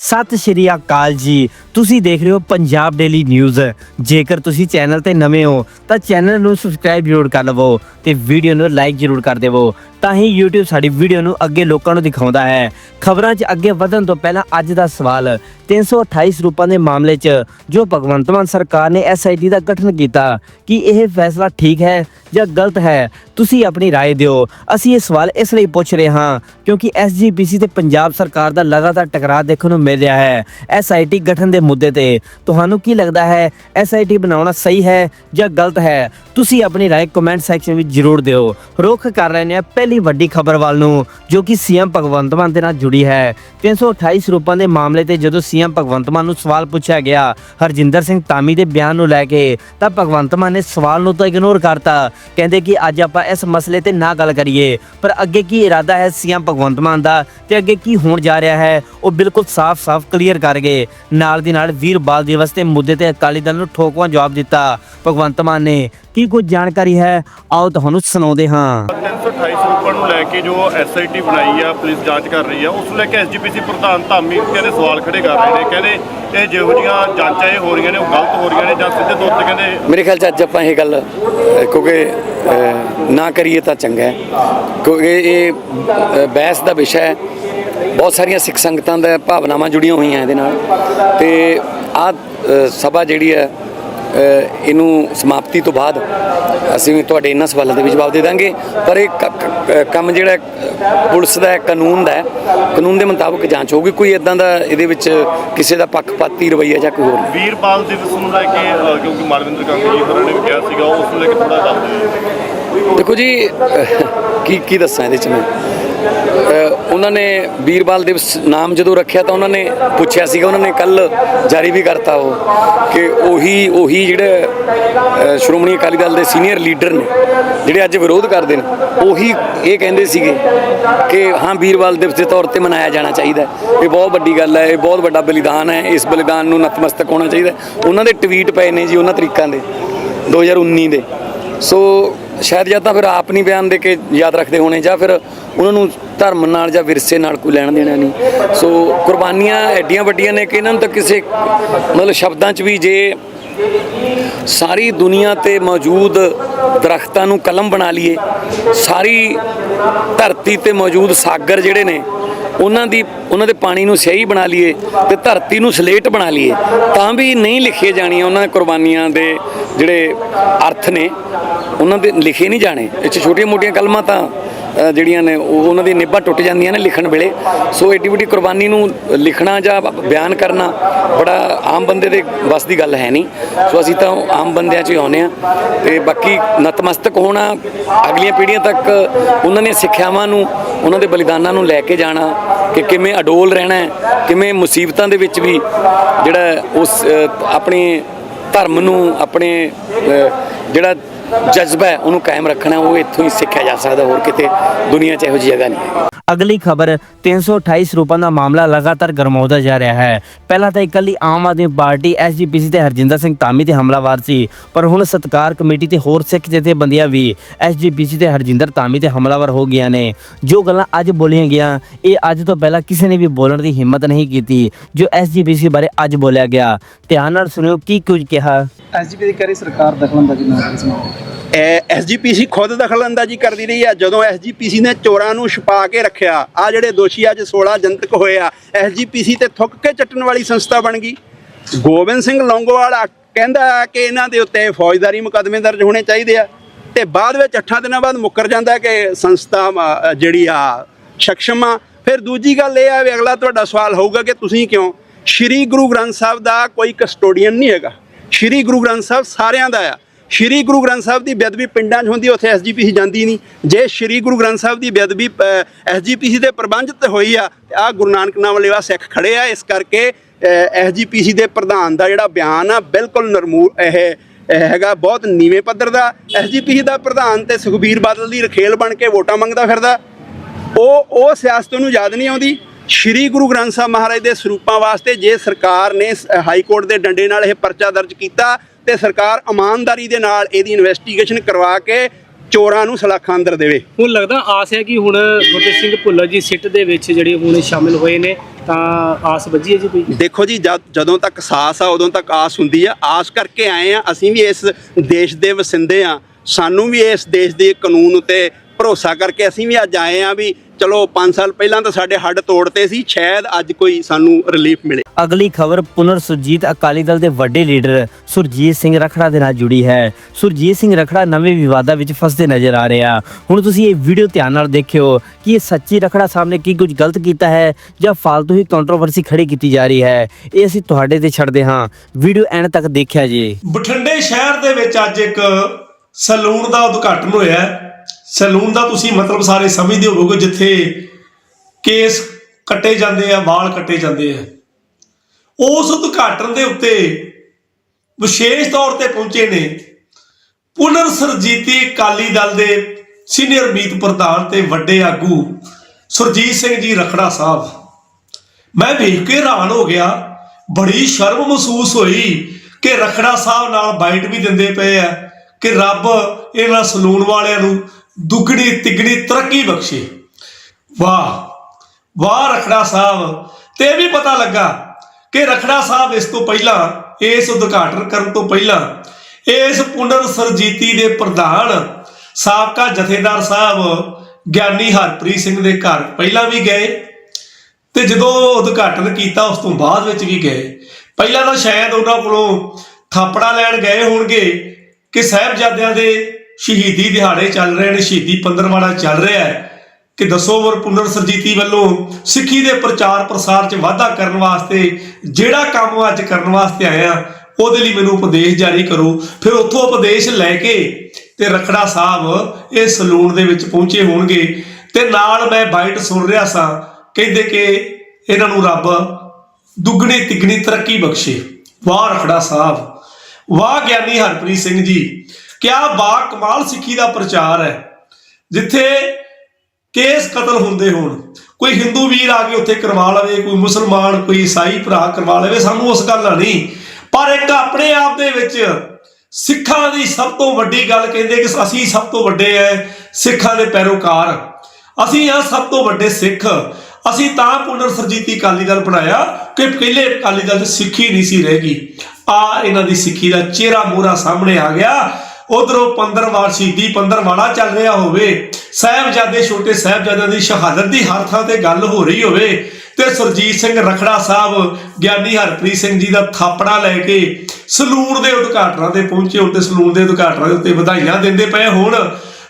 ਸਤਿ ਸ਼੍ਰੀ ਅਕਾਲ ਜੀ। ਤੁਸੀਂ ਦੇਖ ਰਹੇ ਹੋ ਪੰਜਾਬ ਡੇਲੀ ਨਿਊਜ਼ ਜੇਕਰ ਤੁਸੀਂ ਚੈਨਲ ਤੇ ਨਵੇਂ ਹੋ, ਤਾਂ ਚੈਨਲ ਨੂੰ ਸਬਸਕ੍ਰਾਈਬ ਜ਼ਰੂਰ ਕਰ ਲਵੋ ਤੇ ਵੀਡੀਓ ਨੂੰ ਲਾਈਕ ਜ਼ਰੂਰ ਕਰ ਦੇਵੋ। ਤਾਂ ਹੀ YouTube ਸਾਡੀ ਵੀਡੀਓ ਨੂੰ ਅੱਗੇ ਲੋਕਾਂ ਨੂੰ ਦਿਖਾਉਂਦਾ ਹੈ ਖਬਰਾਂ 'ਚ ਅੱਗੇ ਵਧਣ ਤੋਂ ਪਹਿਲਾਂ ਅੱਜ ਦਾ ਸਵਾਲ 328 ਰੁਪਏ ਦੇ ਮਾਮਲੇ 'ਚ ਜੋ ਭਗਵੰਤ ਮਾਨ ਸਰਕਾਰ ਨੇ SIT ਦਾ ਗਠਨ ਕੀਤਾ ਕੀ ਇਹ ਫੈਸਲਾ ਠੀਕ ਹੈ ਜਾਂ ਗਲਤ ਹੈ ਤੁਸੀਂ ਆਪਣੀ رائے ਦਿਓ ਅਸੀਂ ਇਹ ਸਵਾਲ ਇਸ ਲਈ ਪੁੱਛ ਰਹੇ ਹਾਂ ਕਿਉਂਕਿ SGPC ਤੇ ਪੰਜਾਬ ਸਰਕਾਰ ਦਾ ਲਗਾਤਾਰ ਟਕਰਾਅ ਦੇਖਣ ਨੂੰ ਮਿਲ ਰਿਹਾ ਹੈ SIT ਗਠਨ ਦੇ ਮੁੱਦੇ ਤੇ ਤੁਹਾਨੂੰ ਕੀ ਲੱਗਦਾ ਹੈ SIT ਬਣਾਉਣਾ ਸਹੀ ਹੈ ਜਾਂ ਗਲਤ ਹੈ ਤੁਸੀਂ ਆਪਣੀ رائے ਕਮੈਂਟ ਸੈਕਸ਼ਨ ਵਿੱਚ ਜ਼ਰੂਰ ਦਿਓ ਰੁੱਖ ਕਰ ਰਹੇ ਨੇ ਪਹਿਲੀ ਵੱਡੀ ਖਬਰ ਵੱਲ ਨੂੰ, ਜੋ ਕਿ ਸੀਐਮ ਭਗਵੰਤ ਮਾਨ ਦੇ ਨਾਲ ਜੁੜੀ ਹੈ। 328 ਰੁਪਏ ਦੇ ਮਾਮਲੇ ਤੇ ਜਦੋਂ ਸੀਐਮ ਭਗਵੰਤ ਮਾਨ ਨੂੰ ਸਵਾਲ ਪੁੱਛਿਆ ਗਿਆ, ਹਰਜਿੰਦਰ ਸਿੰਘ ਤਾਮੀ ਦੇ ਬਿਆਨ ਨੂੰ ਲੈ ਕੇ, ਤਾਂ ਭਗਵੰਤ ਮਾਨ ਨੇ ਸਵਾਲ ਨੂੰ ਤਾਂ ਇਗਨੋਰ ਕਰਤਾ। ਕਹਿੰਦੇ ਕਿ ਅੱਜ ਆਪਾਂ ਇਸ ਮਸਲੇ ਤੇ ਨਾ ਗੱਲ ਕਰੀਏ, ਪਰ ਅੱਗੇ ਕੀ ਇਰਾਦਾ ਹੈ ਸੀਐਮ ਭਗਵੰਤ ਮਾਨ ਦਾ ਤੇ ਅੱਗੇ ਕੀ ਹੋਣ ਜਾ ਰਿਹਾ ਹੈ, ਉਹ ਬਿਲਕੁਲ ਸਾਫ਼-ਸਾਫ਼ ਕਲੀਅਰ ਕਰ ਗਏ। ਨਾਲ ਦੀ ਨਾਲ ਵੀਰ ਬਾਲ ਦਿਵਸ ਦੇ ਮੁੱਦੇ ਤੇ ਅਕਾਲੀ ਦਲ ਨੂੰ ਠੋਕਵਾਂ ਜਵਾਬ ਦਿੱਤਾ। ਭਗਵੰਤ ਮਾਨ ਨੇ, ਕੀ ਕੁਝ ਜਾਣਕਾਰੀ ਹੈ? ਆਓ ਤੁਹਾਨੂੰ ਸੁਣਾਉਂਦੇ ਹਾਂ। 328 ਰੁਪਏ ਨੂੰ ਲੈ ਕੇ ਜੋ ਐਸਆਈਟੀ ਬਣਾਈ ਆ, ਪੁਲਿਸ ਜਾਂਚ ਕਰ ਰਹੀ ਆ, ਉਸ ਨੂੰ ਲੈ ਕੇ ਐਸਜੀਪੀਸੀ ਪ੍ਰਧਾਨ ਧਾਮੀ ਕਹਿੰਦੇ ਸਵਾਲ ਖੜੇ ਕਰ ਰਹੇ ਨੇ। ਕਹਿੰਦੇ ਇਹ ਜਿਹੋ ਜਿਹੀਆਂ ਜਾਂਚਾਂ ਇਹ ਹੋ ਰਹੀਆਂ ਨੇ, ਉਹ ਗਲਤ ਹੋ ਰਹੀਆਂ ਨੇ ਜਾਂ ਸਿੱਧੇ ਤੌਰ ਤੇ ਕਹਿੰਦੇ ਮੇਰੇ ਖਿਆਲ ਚ ਅੱਜ ਆਪਾਂ ਇਹ ਗੱਲ ਕਿਉਂਕਿ ਨਾ ਕਰੀਏ ਤਾਂ ਚੰਗਾ ਹੈ। ਕਿਉਂਕਿ ਇਹ ਬਹਿਸ ਦਾ ਵਿਸ਼ਾ ਹੈ। ਬਹੁਤ ਸਾਰੀਆਂ ਸਿੱਖ ਸੰਗਤਾਂ ਦਾ ਭਾਵਨਾਵਾਂ ਜੁੜੀਆਂ ਹੋਈਆਂ ਇਹਦੇ ਨਾਲ। ਤੇ ਆ ਸਭਾ ਜਿਹੜੀ ਹੈ ਇਹਨੂੰ ਸਮਾਪਤੀ ਤੋਂ ਬਾਅਦ ਅਸੀਂ ਵੀ ਤੁਹਾਡੇ ਇਹਨਾਂ ਸਵਾਲਾਂ ਦੇ ਵੀ ਜਵਾਬ ਦੇ ਦਾਂਗੇ। ਪਰ ਇਹ ਕੰਮ ਜਿਹੜਾ ਪੁਲਿਸ ਦਾ ਹੈ ਕਾਨੂੰਨ ਦਾ ਹੈ ਕਾਨੂੰਨ ਦੇ ਮੁਤਾਬਕ ਜਾਂਚ ਹੋਊਗੀ। ਕੋਈ ਇਦਾਂ ਦਾ ਇਹਦੇ ਵਿੱਚ ਕਿਸੇ ਦਾ ਪੱਖਪਾਤੀ ਰਵੱਈਆ ਜਾਂ ਕੋਈ ਹੋਰ ਨਹੀਂ। ਵੀਰ ਬਾਲ ਦਿਵਸ ਨੂੰ ਲੈ ਕੇ ਕਿਉਂਕਿ ਮਾਲਵਿੰਦਰ ਗਾਂਧੀ ਜੀ ਹੋਰਾਂ ਨੇ ਵੀ ਕਿਹਾ ਸੀਗਾ ਉਸ ਨੂੰ ਲੈ ਕੇ ਥੋੜਾ ਦੱਸ ਦਿਓ। ਦੇਖੋ ਜੀ ਕੀ ਕੀ ਦੱਸਾਂ ਇਹਦੇ ਚ ਮੈਂ? ਉਹਨਾਂ ਨੇ ਵੀਰਬਾਲ ਦਿਵਸ ਨਾਮ ਜਦੋਂ ਰੱਖਿਆ ਤਾਂ ਉਹਨਾਂ ਨੇ ਪੁੱਛਿਆ ਸੀਗਾ, ਉਹਨਾਂ ਨੇ ਕੱਲ ਜਾਰੀ ਵੀ ਕਰਤਾ ਉਹ ਕਿ ਉਹੀ ਉਹੀ ਜਿਹੜੇ ਸ਼੍ਰੋਮਣੀ ਅਕਾਲੀ ਦਲ ਦੇ ਸੀਨੀਅਰ ਲੀਡਰ ਨੇ, ਜਿਹੜੇ ਅੱਜ ਵਿਰੋਧ ਕਰਦੇ ਨੇ, ਉਹੀ ਇਹ ਕਹਿੰਦੇ ਸੀਗੇ ਕਿ ਹਾਂ ਵੀਰਬਾਲ ਦਿਵਸ ਦੇ ਤੌਰ ਤੇ ਮਨਾਇਆ ਜਾਣਾ ਚਾਹੀਦਾ ਇਹ ਬਹੁਤ ਵੱਡੀ ਗੱਲ ਹੈ, ਇਹ ਬਹੁਤ ਵੱਡਾ ਬਲੀਦਾਨ ਹੈ, ਇਸ ਬਲੀਦਾਨ ਨੂੰ ਨਤਮਸਤਕ ਹੋਣਾ ਚਾਹੀਦਾ ਉਹਨਾਂ ਦੇ ਟਵੀਟ ਪਏ ਨੇ ਜੀ, ਉਹਨਾਂ ਤਰੀਕਾਂ ਦੇ 2019 ਦੇ। ਸੋ ਸ਼ਾਇਦ ਜਾਂ ਤਾਂ ਫਿਰ ਆਪ ਨਹੀਂ ਬਿਆਨ ਦੇ ਕੇ ਯਾਦ ਰੱਖਦੇ ਹੋਣੇ ਜਾਂ ਫਿਰ ਉਹਨਾਂ ਨੂੰ ਧਰਮ ਨਾਲ ਜਾਂ ਵਿਰਸੇ ਨਾਲ ਕੋਈ ਲੈਣ ਦੇਣਾ ਨਹੀਂ। ਸੋ ਕੁਰਬਾਨੀਆਂ ਐਡੀਆਂ ਵੱਡੀਆਂ ਨੇ ਕਿ ਇਹਨਾਂ ਨੂੰ ਤਾਂ ਕਿਸੇ ਮਤਲਬ ਸ਼ਬਦਾਂ 'ਚ ਵੀ ਜੇ ਸਾਰੀ ਦੁਨੀਆ ਤੇ ਮੌਜੂਦ ਦਰਖਤਾਂ ਨੂੰ ਕਲਮ ਬਣਾ ਲਈਏ, ਸਾਰੀ ਧਰਤੀ ਤੇ ਮੌਜੂਦ ਸਾਗਰ ਜਿਹੜੇ ਨੇ, ਉਹਨਾਂ ਦੀ, ਉਹਨਾਂ ਦੇ ਪਾਣੀ ਨੂੰ ਸਹੀ ਬਣਾ ਲਈਏ ਤੇ ਧਰਤੀ ਨੂੰ ਸਲੇਟ ਬਣਾ ਲਈਏ, ਤਾਂ ਵੀ ਨਹੀਂ ਲਿਖੇ ਜਾਣੀਆਂ ਉਹਨਾਂ ਕੁਰਬਾਨੀਆਂ ਦੇ ਜਿਹੜੇ ਅਰਥ ਨੇ, ਉਹਨਾਂ ਦੇ ਲਿਖੇ ਨਹੀਂ ਜਾਣੇ। ਇਹ 'ਚ ਛੋਟੀਆਂ ਮੋਟੀਆਂ ਕਲਮਾਂ ਤਾਂ ਜਿਹੜੀਆਂ ਨੇ, ਉਹ ਉਹਨਾਂ ਦੀ ਨਿਭਾ ਟੁੱਟ ਜਾਂਦੀਆਂ ਨੇ ਲਿਖਣ ਵੇਲੇ। ਸੋ ਐਡੀ ਵੱਡੀ ਕੁਰਬਾਨੀ ਨੂੰ ਲਿਖਣਾ ਜਾਂ ਬਿਆਨ ਕਰਨਾ, ਬੜਾ ਆਮ ਬੰਦੇ ਦੇ ਵੱਸ ਦੀ ਗੱਲ ਹੈ ਨਹੀਂ। ਸੋ ਅਸੀਂ ਤਾਂ ਆਮ ਬੰਦਿਆਂ 'ਚ ਹੀ ਆਉਂਦੇ ਆ ਤੇ ਬਾਕੀ ਨਤਮਸਤਕ ਹੋਣਾ, ਅਗਲੀਆਂ ਪੀੜ੍ਹੀਆਂ ਤੱਕ ਉਹਨਾਂ ਦੀਆਂ ਸਿੱਖਿਆਵਾਂ ਨੂੰ, ਉਹਨਾਂ ਦੇ ਬਲੀਦਾਨਾਂ ਨੂੰ ਲੈ ਕੇ ਜਾਣਾ, ਕਿ ਕਿਵੇਂ ਅਡੋਲ ਰਹਿਣਾ ਕਿਵੇਂ ਮੁਸੀਬਤਾਂ ਦੇ ਵਿੱਚ ਵੀ ਜਿਹੜਾ ਉਸ ਆਪਣੇ ਧਰਮ ਨੂੰ ਆਪਣੇ ਜਿਹੜਾ ਜਜ਼ਬਾ ਹੈ ਉਹਨੂੰ ਕਾਇਮ ਰੱਖਣਾ ਉਹ ਇੱਥੋਂ ਹੀ ਸਿੱਖਿਆ ਜਾ ਸਕਦਾ ਹੋਰ ਕਿਤੇ ਦੁਨੀਆ 'ਚ ਇਹੋ ਜਿਹੀ ਜਗ੍ਹਾ ਨਹੀਂ ਹੈ। ਅਗਲੀ ਖਬਰ 328 ਰੁਪਏ ਦਾ ਮਾਮਲਾ ਲਗਾਤਾਰ ਗਰਮਾਉਂਦਾ ਜਾ ਰਿਹਾ ਹੈ। ਪਹਿਲਾਂ ਤਾਂ ਇਕੱਲੀ ਆਮ ਆਦਮੀ ਪਾਰਟੀ ਐਸਜੀਪੀਸੀ ਤੇ ਹਰਜਿੰਦਰ ਸਿੰਘ ਧਾਮੀ ਤੇ ਹਮਲਾਵਰ ਸੀ ਪਰ ਹੁਣ ਸਤਕਾਰ ਕਮੇਟੀ ਤੇ ਹੋਰ ਸਿੱਖ ਜਥੇਬੰਦੀਆਂ ਵੀ ਐਸਜੀਪੀਸੀ ਤੇ ਹਰਜਿੰਦਰ ਧਾਮੀ ਤੇ ਹਮਲਾਵਰ ਹੋ ਗਈਆਂ ਨੇ। ਜੋ ਗੱਲਾਂ ਅੱਜ ਬੋਲੀਆਂ ਗਿਆ ਇਹ ਅੱਜ ਤੋਂ ਪਹਿਲਾਂ ਕਿਸੇ ਨੇ ਵੀ ਬੋਲਣ ਦੀ ਹਿੰਮਤ ਨਹੀਂ ਕੀਤੀ ਜੋ ਐਸਜੀਪੀਸੀ ਬਾਰੇ ਅੱਜ ਬੋਲਿਆ ਗਿਆ। ਧਿਆਨ ਨਾਲ ਸੁਣਿਓ ਕੀ ਕੁਝ ਕਿਹਾ। ਐਸਜੀਪੀ ਦੀ ਕਰੀ ਸਰਕਾਰ ਦਖਲਅੰਦਾਜ਼ੀ ਨਾ ਕਰੇ। ਐਸਜੀਪੀਸੀ ਖੁਦ ਦਖਲਅੰਦਾਜ਼ੀ ਕਰਦੀ ਰਹੀ ਆ। ਜਦੋਂ ਐਸਜੀਪੀਸੀ ਨੇ ਚੋਰਾਂ ਨੂੰ ਛੁਪਾ ਕੇ ਰੱਖਿਆ, ਆ ਜਿਹੜੇ ਦੋਸ਼ੀ ਅੱਜ 16 ਜਨਤਕ ਹੋਏ ਆ, ਐਸਜੀਪੀਸੀ ਤੇ ਥੁੱਕ ਕੇ ਚੱਟਣ ਵਾਲੀ ਸੰਸਥਾ ਬਣ ਗਈ। ਗੋਬਿੰਦ ਸਿੰਘ ਲੌਂਗੋਵਾਲ ਕਹਿੰਦਾ ਹੈ ਕਿ ਇਹਨਾਂ ਦੇ ਉੱਤੇ ਫੌਜਦਾਰੀ ਮੁਕੱਦਮੇ ਦਰਜ ਹੋਣੇ ਚਾਹੀਦੇ ਆ। ਤੇ ਬਾਅਦ ਵਿੱਚ 8 ਦਿਨਾਂ ਬਾਅਦ ਮੁੱਕਰ ਜਾਂਦਾ ਕਿ ਸੰਸਥਾ ਜਿਹੜੀ ਆ ਸક્ષਮ ਆ। ਫਿਰ ਦੂਜੀ ਗੱਲ ਇਹ ਆ ਵੀ ਅਗਲਾ ਤੁਹਾਡਾ ਸਵਾਲ ਹੋਊਗਾ ਕਿ ਤੁਸੀਂ ਕਿਉਂ? ਸ਼੍ਰੀ ਗੁਰੂ ਗ੍ਰੰਥ ਸਾਹਿਬ ਦਾ ਕੋਈ ਕਸਟੋਡੀਅਨ ਨਹੀਂ ਹੈਗਾ। ਸ਼੍ਰੀ ਗੁਰੂ ਗ੍ਰੰਥ ਸਾਹਿਬ ਸਾਰਿਆਂ ਦਾ ਆ। ਸ਼੍ਰੀ ਗੁਰੂ ਗ੍ਰੰਥ ਸਾਹਿਬ ਦੀ ਬੇਅਦਬੀ ਪਿੰਡਾਂ 'ਚ ਹੁੰਦੀ, ਉੱਥੇ ਐਸਜੀਪੀਸੀ ਜਾਂਦੀ ਨਹੀਂ। ਜੇ ਸ਼੍ਰੀ ਗੁਰੂ ਗ੍ਰੰਥ ਸਾਹਿਬ ਦੀ ਬੇਅਦਬੀ ਐਸਜੀਪੀਸੀ ਦੇ ਪ੍ਰਬੰਧ ਤੇ ਹੋਈ ਆ ਆ ਗੁਰੂ ਨਾਨਕ ਨਾਮ ਲੈਵਾ ਸਿੱਖ ਖੜੇ ਆ, ਇਸ ਕਰਕੇ ਐਸਜੀਪੀਸੀ ਦੇ ਪ੍ਰਧਾਨ ਦਾ ਜਿਹੜਾ ਬਿਆਨ ਆ, ਬਿਲਕੁਲ ਨਰਮੂ, ਇਹ ਹੈਗਾ ਬਹੁਤ ਨੀਵੇਂ ਪੱਧਰ ਦਾ। ਐਸਜੀਪੀਸੀ ਦਾ ਪ੍ਰਧਾਨ ਤੇ ਸੁਖਬੀਰ ਬਾਦਲ ਦੀ ਰਖੇਲ ਬਣ ਕੇ ਵੋਟਾਂ ਮੰਗਦਾ ਫਿਰਦਾ। ਉਹ ਉਹ ਸਿਆਸਤ ਨੂੰ ਯਾਦ ਨਹੀਂ ਆਉਂਦੀ। ਸ਼੍ਰੀ ਗੁਰੂ ਗ੍ਰੰਥ ਸਾਹਿਬ ਮਹਾਰਾਜ ਦੇ ਸਰੂਪਾਂ ਵਾਸਤੇ ਜੇ ਸਰਕਾਰ ਨੇ ਹਾਈ ਕੋਰਟ ਦੇ ਡੰਡੇ ਨਾਲ ਇਹ ਪਰਚਾ ਦਰਜ ਕੀਤਾ ਤੇ ਸਰਕਾਰ ਇਮਾਨਦਾਰੀ ਦੇ ਨਾਲ ਇਹਦੀ ਇਨਵੈਸਟੀਗੇਸ਼ਨ ਕਰਵਾ ਕੇ ਚੋਰਾਂ ਨੂੰ ਸਲਾਖਾਂ ਅੰਦਰ ਦੇਵੇ। ਹੁਣ ਲੱਗਦਾ ਆਸ ਹੈ ਕਿ ਹੁਣ ਗੁਰਪ੍ਰੀਤ ਸਿੰਘ ਭੁੱਲਰ ਜੀ ਸਿੱਟ ਦੇ ਵਿੱਚ ਜਿਹੜੇ ਹੁਣ ਸ਼ਾਮਿਲ ਹੋਏ ਨੇ ਤਾਂ ਆਸ ਵੱਜੀ ਹੈ ਜੀ ਕੋਈ? ਦੇਖੋ ਜੀ ਜਦ ਜਦੋਂ ਤੱਕ ਸਾਸ ਆ ਉਦੋਂ ਤੱਕ ਆਸ ਹੁੰਦੀ ਆ। ਆਸ ਕਰਕੇ ਆਏ ਆ ਅਸੀਂ ਵੀ ਇਸ ਦੇਸ਼ ਦੇ ਵਸਿੰਦੇ ਆ। ਸਾਨੂੰ ਵੀ ਇਸ ਦੇਸ਼ ਦੇ ਕਾਨੂੰਨ ਉਤੇ ਭਰੋਸਾ ਕਰਕੇ ਅਸੀਂ ਵੀ ਅੱਜ ਆਏ ਆ ਵੀ ਚਲੋ 5 ਸਾਲ ਪਹਿਲਾਂ ਤਾਂ ਸਾਡੇ ਹੱਡ ਤੋੜਤੇ ਸੀ ਸ਼ਾਇਦ ਅੱਜ ਕੋਈ ਸਾਨੂੰ ਰਿਲੀਫ ਮਿਲੇ। ਅਗਲੀ ਖਬਰ ਪੁਨਰ ਸੁਰਜੀਤ ਅਕਾਲੀ ਦਲ ਦੇ ਵੱਡੇ ਲੀਡਰ ਸੁਰਜੀਤ ਸਿੰਘ ਰਖੜਾ ਦੇ ਨਾਲ ਜੁੜੀ ਹੈ। ਸੁਰਜੀਤ ਸਿੰਘ ਰਖੜਾ ਨਵੇਂ ਵਿਵਾਦਾਂ ਵਿੱਚ ਫਸਦੇ ਨਜ਼ਰ ਆ ਰਿਹਾ। ਹੁਣ ਤੁਸੀਂ ਇਹ ਵੀਡੀਓ ਧਿਆਨ ਨਾਲ ਦੇਖਿਓ ਕਿ ਇਹ ਸੱਚੀ ਰਖੜਾ ਸਾਹਿਬ ਕੀ ਕੁਝ ਗਲਤ ਕੀਤਾ ਹੈ ਜਾਂ ਫालतू ਹੀ ਕੰਟਰੋਵਰਸੀ ਖੜੀ ਕੀਤੀ ਜਾ ਰਹੀ ਹੈ। ਇਹ ਅਸੀਂ ਤੁਹਾਡੇ ਤੇ ਛੱਡਦੇ ਹਾਂ। ਵੀਡੀਓ ਐਂਡ ਤੱਕ ਦੇਖਿਆ ਜੀ। ਬਠਿੰਡੇ ਸ਼ਹਿਰ ਦੇ ਵਿੱਚ ਅੱਜ ਇੱਕ ਸੈਲੂਨ ਦਾ ਉਦਘਾਟਨ ਹੋਇਆ ਹੈ। ਸੈਲੂਨ ਦਾ ਤੁਸੀਂ ਮਤਲਬ ਸਾਰੇ ਸਮਝਦੇ ਹੋਵੋਗੇ ਜਿੱਥੇ ਕੇਸ ਕੱਟੇ ਜਾਂਦੇ ਆ, ਵਾਲ ਕੱਟੇ ਜਾਂਦੇ ਆ। ਉਸ ਉਦਘਾਟਨ ਦੇ ਉੱਤੇ ਵਿਸ਼ੇਸ਼ ਤੌਰ ਤੇ ਪਹੁੰਚੇ ਨੇ। ਪੁਨਰ ਸਰਜੀਤੀ ਅਕਾਲੀ ਦਲ ਦੇ ਸੀਨੀਅਰ ਮੀਤ ਪ੍ਰਧਾਨ ਤੇ ਵੱਡੇ ਆਗੂ ਸੁਰਜੀਤ ਸਿੰਘ ਜੀ ਰਖੜਾ ਸਾਹਿਬ। ਮੈਂ ਵੇਖ ਕੇ ਹੈਰਾਨ ਹੋ ਗਿਆ। ਬੜੀ ਸ਼ਰਮ ਮਹਿਸੂਸ ਹੋਈ ਕਿ ਰਖੜਾ ਸਾਹਿਬ ਨਾਲ ਬਾਈਟ ਵੀ ਦਿੰਦੇ ਪਏ ਆ ਕਿ ਰੱਬ ਇਹਨਾਂ ਸਲੂਨ ਵਾਲਿਆਂ ਨੂੰ ਦੁੱਗਣੀ, ਤਿੱਗਣੀ ਤਰੱਕੀ ਬਖਸ਼ੇ। ਵਾਹ ਵਾਹ ਰਖੜਾ ਸਾਹਿਬ, ਤੇ ਇਹ ਵੀ ਪਤਾ ਲੱਗਾ ਕਿ ਰਖੜਾ ਸਾਹਿਬ ਇਸ ਤੋਂ ਪਹਿਲਾਂ, ਇਸ ਉਦਘਾਟਨ ਕਰਨ ਤੋਂ ਪਹਿਲਾਂ, ਇਸ ਪੁਨਰ ਸਰਜੀਤੀ ਦੇ ਪ੍ਰਧਾਨ ਸਾਬਕਾ ਜਥੇਦਾਰ ਸਾਹਿਬ ਗਿਆਨੀ ਹਰਪ੍ਰੀਤ ਸਿੰਘ ਦੇ ਘਰ ਪਹਿਲਾਂ ਵੀ ਗਏ ਤੇ ਜਦੋਂ ਉਦਘਾਟਨ ਕੀਤਾ, ਉਸ ਤੋਂ ਬਾਅਦ ਵਿੱਚ ਵੀ ਗਏ। ਪਹਿਲਾਂ ਤਾਂ ਸ਼ਾਇਦ ਉਹਨਾਂ ਕੋਲੋਂ ਥਾਪੜਾ ਲੈਣ ਗਏ ਹੋਣਗੇ ਕਿ ਸਾਹਿਬਜ਼ਾਦਿਆਂ ਦੇ ਸ਼ਹੀਦੀ ਦਿਹਾੜੇ ਚੱਲ ਰਹੇ ਨੇ, ਸ਼ਹੀਦੀ ਪੰਦਰਵਾੜਾ ਚੱਲ ਰਿਹਾ ਹੈ। ਕਿ ਦਸੋ ਵਰ ਪੁਨਰ ਸਰਜੀਤੀ ਵੱਲੋਂ ਸਿੱਖੀ ਦੇ ਪ੍ਰਚਾਰ ਪ੍ਰਸਾਰ 'ਚ ਵਾਧਾ ਕਰਨ ਵਾਸਤੇ, ਜਿਹੜਾ ਕੰਮ ਅੱਜ ਕਰਨ ਵਾਸਤੇ ਆਇਆ ਉਹਦੇ ਲਈ ਮੈਨੂੰ ਉਪਦੇਸ਼ ਜਾਰੀ ਕਰੋ। ਫਿਰ ਉੱਥੋਂ ਉਪਦੇਸ਼ ਲੈ ਕੇ ਤੇ ਰਖੜਾ ਸਾਹਿਬ ਇਹ ਸਲੂਨ ਦੇ ਵਿੱਚ ਪਹੁੰਚੇ ਹੋਣਗੇ ਤੇ ਨਾਲ ਮੈਂ ਬਾਈਟ ਸੁਣ ਰਿਹਾ ਸਾਂ, ਕਹਿੰਦੇ ਕਿ ਇਹਨਾਂ ਨੂੰ ਰੱਬ ਦੁੱਗਣੀ ਤਿੱਗਣੀ ਤਰੱਕੀ ਬਖਸ਼ੇ। ਵਾਹ ਰਖੜਾ ਸਾਹਿਬ। ਵਾਹ ਗਿਆਨੀ ਹਰਪ੍ਰੀਤ ਸਿੰਘ ਜੀ। ਕਿਆ ਬਾ ਕਮਾਲ ਸਿੱਖੀ ਦਾ ਪ੍ਰਚਾਰ ਹੈ। ਜਿੱਥੇ ਕੇਸ ਕਤਲ ਹੁੰਦੇ ਹੋਣ। ਕੋਈ ਹਿੰਦੂ ਵੀਰ ਆ ਕੇ ਉੱਥੇ ਕਰਵਾ ਲਵੇ, ਕੋਈ ਮੁਸਲਮਾਨ, ਕੋਈ ਈਸਾਈ ਭਰਾ ਕਰਵਾ ਲਵੇ, ਸਾਨੂੰ ਉਸ ਗੱਲ ਨਾਲ ਨਹੀਂ। ਪਰ ਇੱਕ ਆਪਣੇ ਆਪ ਦੇ ਵਿੱਚ ਸਿੱਖਾਂ ਦੀ ਸਭ ਤੋਂ ਵੱਡੀ ਗੱਲ ਕਹਿੰਦੇ ਕਿ ਅਸੀਂ ਸਭ ਤੋਂ ਵੱਡੇ ਐ ਸਿੱਖਾਂ ਦੇ ਪੈਰੋਕਾਰ। ਅਸੀਂ ਆ ਸਭ ਤੋਂ ਵੱਡੇ ਸਿੱਖ। ਅਸੀਂ ਤਾਂ ਪੁਨਰ ਸਰਜੀਤੀ ਅਕਾਲੀ ਦਲ ਬਣਾਇਆ ਕਿ ਪਹਿਲੇ ਅਕਾਲੀ ਦਲ 'ਚ ਸਿੱਖੀ ਨਹੀਂ ਸੀ ਰਹੇਗੀ ਆ ਇਹਨਾਂ ਦੀ ਸਿੱਖੀ ਦਾ ਚਿਹਰਾ ਮੂਹਰਾ ਸਾਹਮਣੇ ਆ ਗਿਆ। ਉਧਰੋਂ 15 ਵਾਰ ਸ਼ਹੀਦੀ 15 ਵਾੜਾ ਚੱਲ ਰਿਹਾ ਹੋਵੇ। ਸਾਹਿਬਜ਼ਾਦੇ ਛੋਟੇ ਸਾਹਿਬਜ਼ਾਦਿਆਂ ਦੀ ਸ਼ਹਾਦਤ ਦੀ ਹਰ ਥਾਂ ਤੇ ਗੱਲ ਹੋ ਰਹੀ ਹੋਵੇ ਤੇ ਸੁਰਜੀਤ ਸਿੰਘ ਰਖੜਾ ਸਾਹਿਬ, ਗਿਆਨੀ ਹਰਪ੍ਰੀਤ ਸਿੰਘ ਜੀ ਦਾ ਥਾਪੜਾ ਲੈ ਕੇ ਸਲੂਨ ਦੇ ਉਦਘਾਟਨਾਂ ਤੇ ਪਹੁੰਚੇ ਹੋਣ ਤੇ ਸਲੂਨ ਦੇ ਉਦਘਾਟਨਾਂ ਦੇ ਉੱਤੇ ਵਧਾਈਆਂ ਦਿੰਦੇ ਪਏ ਹੋਣ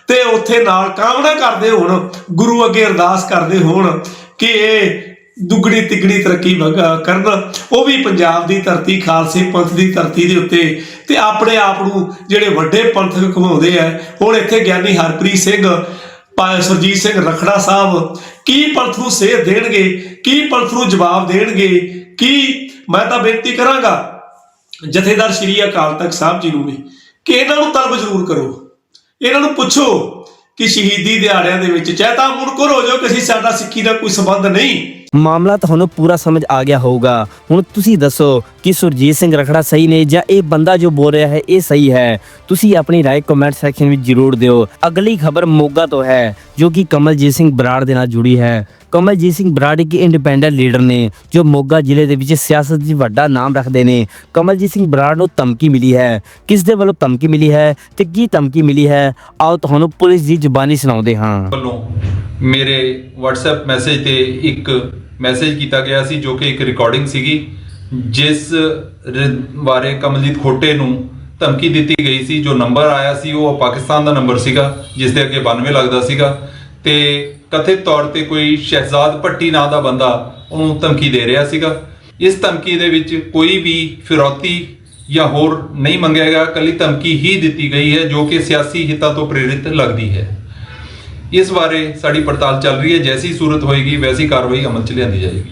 ਤੇ ਉੱਥੇ ਨਾਲ ਕਾਮਨਾ ਕਰਦੇ ਹੋਣ, ਗੁਰੂ ਅੱਗੇ ਅਰਦਾਸ ਕਰਦੇ ਹੋਣ ਕਿ ਇਹ ਦੁੱਗਣੀ ਤਿੱਗਣੀ ਤਰੱਕੀ ਕਰਨ। ਉਹ ਵੀ ਪੰਜਾਬ ਦੀ ਧਰਤੀ, ਖਾਲਸੇ ਪੰਥ ਦੀ ਧਰਤੀ ਦੇ ਉੱਤੇ ਤੇ ਆਪਣੇ ਆਪ ਨੂੰ ਜਿਹੜੇ ਵੱਡੇ ਪੰਥਕ ਘੁਮਾਉਂਦੇ ਆ, ਹੁਣ ਇੱਥੇ ਗਿਆਨੀ ਹਰਪ੍ਰੀਤ ਸਿੰਘ ਭਾਵੇਂ ਸੁਰਜੀਤ ਸਿੰਘ ਰਖੜਾ ਸਾਹਿਬ, ਕੀ ਪੰਥ ਨੂੰ ਸੇਧ ਦੇਣਗੇ, ਕੀ ਪੰਥ ਨੂੰ ਜਵਾਬ ਦੇਣਗੇ, ਕੀ ਮੈਂ ਤਾਂ ਬੇਨਤੀ ਕਰਾਂਗਾ ਜਥੇਦਾਰ ਸ਼੍ਰੀ ਅਕਾਲ ਤਖਤ ਸਾਹਿਬ ਜੀ ਨੂੰ ਵੀ ਕਿ ਇਹਨਾਂ ਨੂੰ ਤਲਬ ਜ਼ਰੂਰ ਕਰੋ। ਇਹਨਾਂ ਨੂੰ ਪੁੱਛੋ ਕਿ ਸ਼ਹੀਦੀ ਦਿਹਾੜਿਆਂ ਦੇ ਵਿੱਚ ਚਾਹੇ ਤਾਂ ਮੁਨਕਰ ਹੋ ਜਾਓ ਕਿ ਅਸੀਂ ਸਾਡਾ ਸਿੱਖੀ ਦਾ ਕੋਈ ਸੰਬੰਧ ਨਹੀਂ। ਮਾਮਲਾ ਤੁਹਾਨੂੰ ਪੂਰਾ ਸਮਝ ਆ ਗਿਆ ਹੋਊਗਾ ਹੁਣ ਤੁਸੀਂ ਦੱਸੋ ਕਿ ਸੁਰਜੀਤ ਸਿੰਘ ਰਖੜਾ ਸਹੀ ਨੇ ਜਾਂ ਇਹ ਬੰਦਾ ਜੋ ਬੋਲ ਰਿਹਾ ਹੈ ਇਹ ਸਹੀ ਹੈ ਤੁਸੀਂ ਆਪਣੀ رائے ਕਮੈਂਟ ਸੈਕਸ਼ਨ ਵਿੱਚ ਜ਼ਰੂਰ ਦਿਓ ਅਗਲੀ ਖਬਰ ਮੋਗਾ ਤੋਂ ਹੈ ਜੋ ਕਿ ਕਮਲਜੀਤ ਸਿੰਘ ਬਰਾੜ ਦੇ ਨਾਲ ਜੁੜੀ ਹੈ ਕਮਲਜੀਤ ਸਿੰਘ ਬਰਾੜ ਇੱਕ ਇੰਡੀਪੈਂਡੈਂਟ ਲੀਡਰ ਨੇ ਜੋ ਮੋਗਾ ਜ਼ਿਲ੍ਹੇ ਦੇ ਵਿੱਚ ਸਿਆਸਤ ਦੀ ਵੱਡਾ ਨਾਮ ਰੱਖਦੇ ਨੇ ਕਮਲਜੀਤ ਸਿੰਘ ਬਰਾੜ ਨੂੰ ਧਮਕੀ ਮਿਲੀ ਹੈ ਕਿਸ ਦੇ ਵੱਲੋਂ ਧਮਕੀ ਮਿਲੀ ਹੈ ਤੇ ਕੀ ਧਮਕੀ ਮਿਲੀ ਹੈ ਆਓ ਤੁਹਾਨੂੰ ਪੁਲਿਸ ਦੀ ਜ਼ੁਬਾਨੀ ਸੁਣਾਉਂਦੇ ਹਾਂ ਵੱਲੋਂ ਮੇਰੇ WhatsApp ਮੈਸੇਜ ਤੇ ਇੱਕ ਮੈਸੇਜ ਕੀਤਾ ਗਿਆ ਸੀ ਜੋ ਕਿ ਇੱਕ ਰਿਕਾਰਡਿੰਗ ਸੀਗੀ, ਜਿਸ ਰ- ਬਾਰੇ ਕਮਲਜੀਤ ਖੋਟੇ ਨੂੰ ਧਮਕੀ ਦਿੱਤੀ ਗਈ ਸੀ, ਜੋ ਨੰਬਰ ਆਇਆ ਸੀ, ਉਹ ਪਾਕਿਸਤਾਨ ਦਾ ਨੰਬਰ ਸੀਗਾ, ਜਿਸ ਦੇ ਅੱਗੇ 92 ਲੱਗਦਾ ਸੀਗਾ, ਤੇ ਕਥਿਤ ਤੌਰ ਤੇ ਕੋਈ ਸ਼ਹਿਜ਼ਾਦ ਭੱਟੀ ਨਾਂ ਦਾ ਬੰਦਾ ਉਹਨੂੰ ਧਮਕੀ ਦੇ ਰਿਹਾ ਸੀਗਾ। ਇਸ ਧਮਕੀ ਦੇ ਵਿੱਚ ਕੋਈ ਵੀ ਫਿਰੌਤੀ ਜਾਂ ਹੋਰ ਨਹੀਂ ਮੰਗਿਆ ਗਿਆ ਕੱਲੀ ਧਮਕੀ ਹੀ ਦਿੱਤੀ ਗਈ ਹੈ, ਜੋ ਕਿ ਸਿਆਸੀ ਹਿੱਤਾਂ ਤੋਂ ਪ੍ਰੇਰਿਤ ਲੱਗਦੀ ਹੈ। ਇਸ ਬਾਰੇ ਸਾਡੀ ਪੜਤਾਲ ਚੱਲ ਰਹੀ ਹੈ। ਜੈਸੀ ਸੂਰਤ ਹੋਏਗੀ, ਵੈਸੀ ਕਾਰਵਾਈ ਅਮਲ ਚ ਲਿਆਂਦੀ ਜਾਏਗੀ।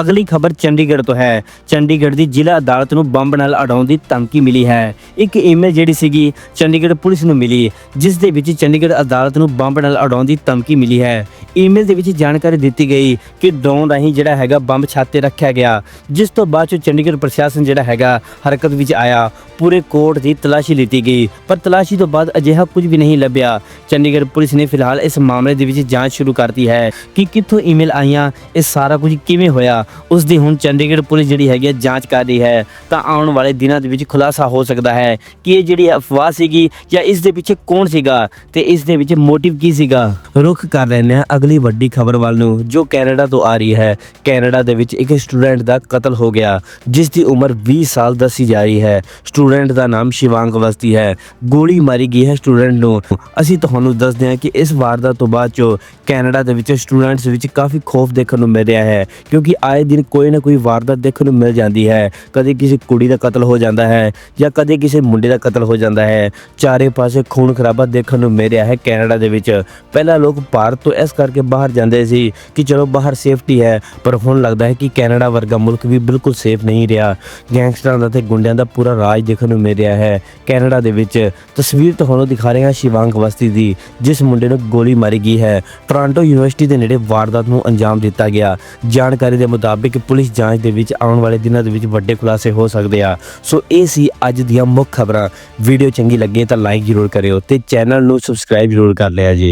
ਅਗਲੀ ਖਬਰ ਚੰਡੀਗੜ੍ਹ ਤੋਂ ਹੈ। ਚੰਡੀਗੜ੍ਹ ਦੀ ਜ਼ਿਲ੍ਹਾ ਅਦਾਲਤ ਨੂੰ ਬੰਬ ਨਾਲ ਅਡਾਉਣ ਦੀ ਧਮਕੀ ਮਿਲੀ ਹੈ। ਇੱਕ ਈਮੇਲ ਜਿਹੜੀ ਸੀਗੀ, ਚੰਡੀਗੜ੍ਹ ਪੁਲਿਸ ਨੂੰ ਮਿਲੀ। ਜਿਸ ਦੇ ਵਿੱਚ ਚੰਡੀਗੜ੍ਹ ਅਦਾਲਤ ਨੂੰ ਬੰਬ ਨਾਲ ਅਡਾਉਣ ਦੀ ਧਮਕੀ ਮਿਲੀ ਹੈ। ਈਮੇਲ ਦੇ ਵਿੱਚ ਜਾਣਕਾਰੀ ਦਿੱਤੀ ਗਈ ਕਿ ਡਰੋਨ ਰਾਹੀਂ ਜਿਹੜਾ ਹੈਗਾ ਬੰਬ ਛਾਤੇ ਰੱਖਿਆ ਗਿਆ। ਜਿਸ ਤੋਂ ਬਾਅਦ ਚ ਚੰਡੀਗੜ੍ਹ ਪ੍ਰਸ਼ਾਸਨ ਜਿਹੜਾ ਹੈਗਾ ਹਰਕਤ ਵਿੱਚ ਆਇਆ। ਪੂਰੇ ਕੋਰਟ ਦੀ ਤਲਾਸ਼ੀ ਲਿੱਤੀ ਗਈ। ਪਰ ਤਲਾਸ਼ੀ ਤੋਂ ਬਾਅਦ ਅਜਿਹਾ ਕੁਝ ਵੀ ਨਹੀਂ ਲੱਭਿਆ। ਚੰਡੀਗੜ੍ਹ ਪੁਲਿਸ ਨੇ ਫਿਲਹਾਲ ਇਸ ਮਾਮਲੇ ਦੇ ਵਿੱਚ ਜਾਂਚ ਸ਼ੁਰੂ ਕਰਤੀ ਹੈ ਕਿ ਕਿੱਥੋਂ ਈਮੇਲ ਆਈਆਂ, ਇਹ ਸਾਰਾ ਕੁਝ ਕਿਵੇਂ ਹੋਇਆ? ਉਸ ਦੀ ਹੁਣ ਚੰਡੀਗੜ੍ਹ ਪੁਲਿਸ ਜਿਹੜੀ ਹੈਗੀ ਹੈ ਜਾਂਚ ਕਰ ਰਹੀ ਹੈ, ਤਾਂ ਆਉਣ ਵਾਲੇ ਦਿਨਾਂ ਦੇ ਵਿੱਚ ਖੁਲਾਸਾ ਹੋ ਸਕਦਾ ਹੈ ਕਿ ਇਹ ਜਿਹੜੀ ਅਫਵਾਹ ਸੀਗੀ ਜਾਂ ਇਸ ਦੇ ਪਿੱਛੇ ਕੌਣ ਸੀਗਾ ਤੇ ਇਸ ਦੇ ਵਿੱਚ ਮੋਟਿਵ ਕੀ ਸੀਗਾ? ਰੁਖ ਕਰ ਲੈਂਦੇ ਹਾਂ ਅਗਲੀ ਵੱਡੀ ਖਬਰ ਵੱਲ ਨੂੰ, ਜੋ ਕੈਨੇਡਾ ਤੋਂ ਆ ਰਹੀ ਹੈ। ਕੈਨੇਡਾ ਦੇ ਵਿੱਚ ਇੱਕ ਸਟੂਡੈਂਟ ਦਾ ਕਤਲ ਹੋ ਗਿਆ, ਜਿਸ ਦੀ ਉਮਰ 20 ਸਾਲ ਦੱਸੀ ਜਾ ਰਹੀ ਹੈ। ਸਟੂਡੈਂਟ ਦਾ ਨਾਮ ਸ਼ਿਵਾਂਗ ਅਵਸਥੀ ਹੈ। ਗੋਲੀ ਮਾਰੀ ਗਈ ਹੈ ਸਟੂਡੈਂਟ ਨੂੰ। ਅਸੀਂ ਤੁਹਾਨੂੰ ਦੱਸਦੇ ਹਾਂ ਕਿ ਇਸ ਵਾਰਦਾਤ ਤੋਂ ਬਾਅਦ ਚੋ ਕੈਨੇਡਾ ਦੇ ਵਿੱਚ ਸਟੂਡੈਂਟਸ ਵਿੱਚ ਕਾਫੀ ਖੌਫ ਦੇਖਣ ਨੂੰ ਮਿਲ ਰਿਹਾ ਹੈ, ਕਿਉਂਕਿ ਆਏ ਦਿਨ ਕੋਈ ਨਾ ਕੋਈ ਵਾਰਦਾਤ ਦੇਖਣ ਨੂੰ ਮਿਲ ਜਾਂਦੀ ਹੈ। ਕਦੇ ਕਿਸੇ ਕੁੜੀ ਦਾ ਕਤਲ ਹੋ ਜਾਂਦਾ ਹੈ ਜਾਂ ਕਦੇ ਕਿਸੇ ਮੁੰਡੇ ਦਾ ਕਤਲ ਹੋ ਜਾਂਦਾ ਹੈ। ਚਾਰੇ ਪਾਸੇ ਖੂਨ ਖਰਾਬਾ ਦੇਖਣ ਨੂੰ ਮਿਲ ਰਿਹਾ ਹੈ ਕੈਨੇਡਾ ਦੇ ਵਿੱਚ। ਪਹਿਲਾਂ ਲੋਕ ਭਾਰਤ ਤੋਂ ਇਸ ਕਰਕੇ ਬਾਹਰ ਜਾਂਦੇ ਸੀ ਕਿ ਚਲੋ ਬਾਹਰ ਸੇਫਟੀ ਹੈ, ਪਰ ਹੁਣ ਲੱਗਦਾ ਹੈ ਕਿ ਕੈਨੇਡਾ ਵਰਗਾ ਮੁਲਕ ਵੀ ਬਿਲਕੁਲ ਸੇਫ ਨਹੀਂ ਰਿਹਾ। ਗੈਂਗਸਟਰਾਂ ਦਾ ਤੇ ਗੁੰਡਿਆਂ ਦਾ ਪੂਰਾ ਰਾਜ ਦੇਖਣ ਨੂੰ ਮਿਲ ਰਿਹਾ ਹੈ। ਕੈਨੇਡਾ ਦੇ ਵਿੱਚ ਤਸਵੀਰ ਤੁਹਾਨੂੰ ਦਿਖਾ ਰਹੇ ਹਾਂ ਸ਼ਿਵਾਂਗ ਵਸਤੀ ਦੀ, ਜਿਸ ਮੁੰਡੇ ਨੂੰ ਗੋਲੀ ਮਾਰੀ ਗਈ ਹੈ। ਟੋਰਾਂਟੋ ਯੂਨੀਵਰਸਿਟੀ ਦੇ ਨੇੜੇ ਵਾਰਦਾਤ ਨੂੰ ਅੰਜਾਮ ਦਿੱਤਾ ਗਿਆ। ਜਾਣਕਾਰੀ ਦੇ ਮੁਤਾਬਿਕ ਪੁਲਿਸ ਜਾਂਚ ਦੇ ਵਿੱਚ ਆਉਣ ਵਾਲੇ ਦਿਨਾਂ ਦੇ ਵਿੱਚ ਵੱਡੇ ਖੁਲਾਸੇ ਹੋ ਸਕਦੇ ਆ। ਸੋ ਇਹ ਸੀ ਅੱਜ ਦੀਆਂ ਮੁੱਖ ਖਬਰਾਂ। ਵੀਡੀਓ ਚੰਗੀ ਲੱਗੇ ਤਾਂ ਲਾਈਕ ਜ਼ਰੂਰ ਕਰਿਓ ਤੇ ਚੈਨਲ ਨੂੰ ਸਬਸਕ੍ਰਾਈਬ ਜ਼ਰੂਰ ਕਰ ਲਿਆ ਜੀ।